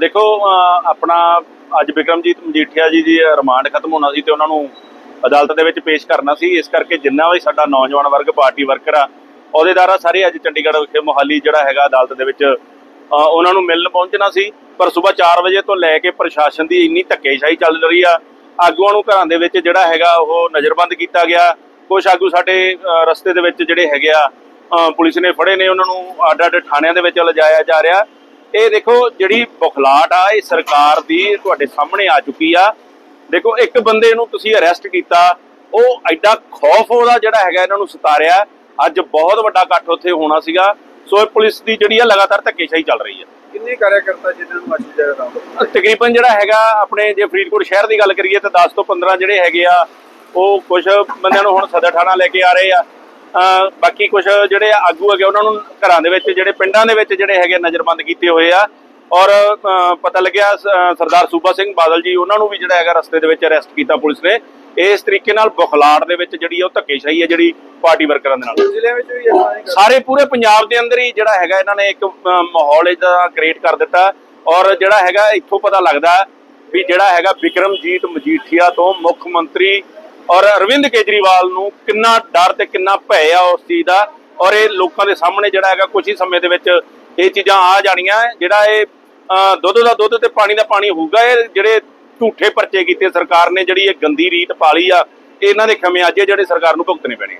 ਦੇਖੋ ਆਪਣਾ ਅੱਜ ਵਿਕਰਮਜੀਤ ਮਜੀਠੀਆ ਜੀ ਦੀ ਰਿਮਾਂਡ ਖਤਮ ਹੋਣਾ ਸੀ ਤੇ ਉਹਨਾਂ ਨੂੰ ਅਦਾਲਤ ਦੇ ਵਿੱਚ ਪੇਸ਼ ਕਰਨਾ ਸੀ। ਇਸ ਕਰਕੇ ਜਿੰਨਾ ਵੀ ਸਾਡਾ ਨੌਜਵਾਨ ਵਰਗ, ਪਾਰਟੀ ਵਰਕਰ ਆ ਅਹੁਦੇਦਾਰ ਆ ਸਾਰੇ ਅੱਜ ਚੰਡੀਗੜ੍ਹ ਵਿਖੇ ਮੋਹਾਲੀ ਜਿਹੜਾ ਹੈਗਾ ਅਦਾਲਤ ਦੇ ਵਿੱਚ ਉਹਨਾਂ ਨੂੰ ਮਿਲਣ ਪਹੁੰਚਣਾ ਸੀ। ਪਰ ਸਵੇਰ 4 ਵਜੇ ਤੋਂ ਲੈ ਕੇ ਪ੍ਰਸ਼ਾਸਨ ਦੀ ਇੰਨੀ ਧੱਕੇਸ਼ਾਹੀ ਚੱਲ ਰਹੀ ਆ, ਆਗੂਆਂ ਨੂੰ ਘਰਾਂ ਦੇ ਵਿੱਚ ਜਿਹੜਾ ਹੈਗਾ ਉਹ ਨਜ਼ਰਬੰਦ ਕੀਤਾ ਗਿਆ। ਕੁਝ ਆਗੂ ਸਾਡੇ ਰਸਤੇ ਦੇ ਵਿੱਚ ਜਿਹੜੇ ਹੈਗੇ ਆ ਪੁਲਿਸ ਨੇ ਫੜੇ ਨੇ, ਉਹਨਾਂ ਨੂੰ ਅੱਡ ਅੱਡ ਥਾਣਿਆਂ ਦੇ ਵਿੱਚ ਲਿਜਾਇਆ ਜਾ ਰਿਹਾ। ਇਹ ਦੇਖੋ ਜਿਹੜੀ ਬੁਖਲਾਟ ਆ ਇਹ ਸਰਕਾਰ ਦੀ ਤੁਹਾਡੇ ਸਾਹਮਣੇ ਆ ਚੁੱਕੀ ਆ। ਦੇਖੋ ਇੱਕ ਬੰਦੇ ਨੂੰ ਤੁਸੀਂ ਅਰੈਸਟ ਕੀਤਾ ਉਹ ਐਡਾ ਖੌਫ ਉਹਦਾ ਜਿਹੜਾ ਹੈਗਾ ਇਹਨਾਂ ਨੂੰ ਸਤਾਰਿਆ। ਅੱਜ ਬਹੁਤ ਵੱਡਾ ਇਕੱਠ ਉੱਥੇ ਹੋਣਾ ਸੀਗਾ। ਸੋ ਇਹ ਪੁਲਿਸ ਦੀ ਜਿਹੜੀ ਆ ਲਗਾਤਾਰ ਧੱਕੇਸ਼ਾਹੀ ਚੱਲ ਰਹੀ ਹੈ ਕਿੰਨੇ ਕਾਰਜਕਰਤਾ ਜਿਨ੍ਹਾਂ ਨੂੰ ਅੱਜ ਜਿਹੜਾ ਤਕਰੀਬਨ ਜਿਹੜਾ ਹੈਗਾ ਆਪਣੇ ਜੇ ਫਰੀਦਕੋਟ ਸ਼ਹਿਰ ਦੀ ਗੱਲ ਕਰੀਏ ਤਾਂ 10 ਤੋਂ 15 ਜਿਹੜੇ ਹੈਗੇ ਆ ਉਹ ਕੁਝ ਬੰਦਿਆਂ ਨੂੰ ਹੁਣ ਸਦਰ ਥਾਣਾ ਲੈ ਕੇ ਆ ਰਹੇ ਆ। ਬਾਕੀ ਕੁਝ ਜਿਹੜੇ ਆਗੂ ਹੈਗੇ ਉਹਨਾਂ ਨੂੰ ਘਰਾਂ ਦੇ ਵਿੱਚ ਜਿਹੜੇ ਪਿੰਡਾਂ ਦੇ ਵਿੱਚ ਜਿਹੜੇ ਹੈਗੇ ਨਜ਼ਰਬੰਦ ਕੀਤੇ ਹੋਏ ਆ। ਔਰ ਪਤਾ ਲੱਗਿਆ ਸਰਦਾਰ ਸੂਬਾ ਸਿੰਘ ਬਾਦਲ ਜੀ ਉਹਨਾਂ ਨੂੰ ਵੀ ਜਿਹੜਾ ਹੈਗਾ ਰਸਤੇ ਦੇ ਵਿੱਚ ਅਰੈਸਟ ਕੀਤਾ ਪੁਲਿਸ ਨੇ। ਇਸ ਤਰੀਕੇ ਨਾਲ ਬੁਖਲਾੜ ਦੇ ਵਿੱਚ ਜਿਹੜੀ ਉਹ ਧੱਕੇਸ਼ਾਹੀ ਹੈ ਜਿਹੜੀ ਪਾਰਟੀ ਵਰਕਰਾਂ ਦੇ ਨਾਲ। ਜ਼ਿਲ੍ਹੇ ਵਿੱਚ ਵੀ ਸਾਰੇ ਪੂਰੇ ਪੰਜਾਬ ਦੇ ਅੰਦਰ ਹੀ ਜਿਹੜਾ ਹੈਗਾ ਇਹਨਾਂ ਨੇ ਇੱਕ ਮਾਹੌਲ ਇਹਦਾ ਕ੍ਰੀਏਟ ਕਰ ਦਿੱਤਾ। ਔਰ ਜਿਹੜਾ ਹੈਗਾ ਇੱਥੋਂ ਪਤਾ ਲੱਗਦਾ ਵੀ ਜਿਹੜਾ ਹੈਗਾ ਵਿਕਰਮਜੀਤ ਮਜੀਠੀਆ ਤੋਂ ਮੁੱਖ ਮੰਤਰੀ ਔਰ ਅਰਵਿੰਦ ਕੇਜਰੀਵਾਲ ਨੂੰ ਕਿੰਨਾ ਡਰ ਤੇ ਕਿੰਨਾ ਭੈ ਆ ਉਸ ਚੀਜ਼ ਦਾ, ਔਰ ਇਹ ਲੋਕਾਂ ਦੇ ਸਾਹਮਣੇ ਜਿਹੜਾ ਹੈਗਾ ਕੁਝ ਹੀ ਸਮੇਂ ਦੇ ਵਿੱਚ ਇਹ ਚੀਜ਼ਾਂ ਆ ਜਾਣੀਆਂ। ਜਿਹੜਾ ਇਹ ਦੁੱਧ ਦਾ ਦੁੱਧ ਤੇ ਪਾਣੀ ਦਾ ਪਾਣੀ ਹੋਊਗਾ, ਇਹ ਜਿਹੜੇ ਝੂਠੇ ਪਰਚੇ ਕੀਤੇ ਸਰਕਾਰ ਨੇ, ਜਿਹੜੀ ਇਹ ਗੰਦੀ ਰੀਤ ਪਾਲੀ ਆ, ਇਹਨਾਂ ਦੇ ਖਮਿਆਜੇ ਜਿਹੜੇ ਸਰਕਾਰ ਨੂੰ ਭੁਗਤਣੇ ਪੈਣੇ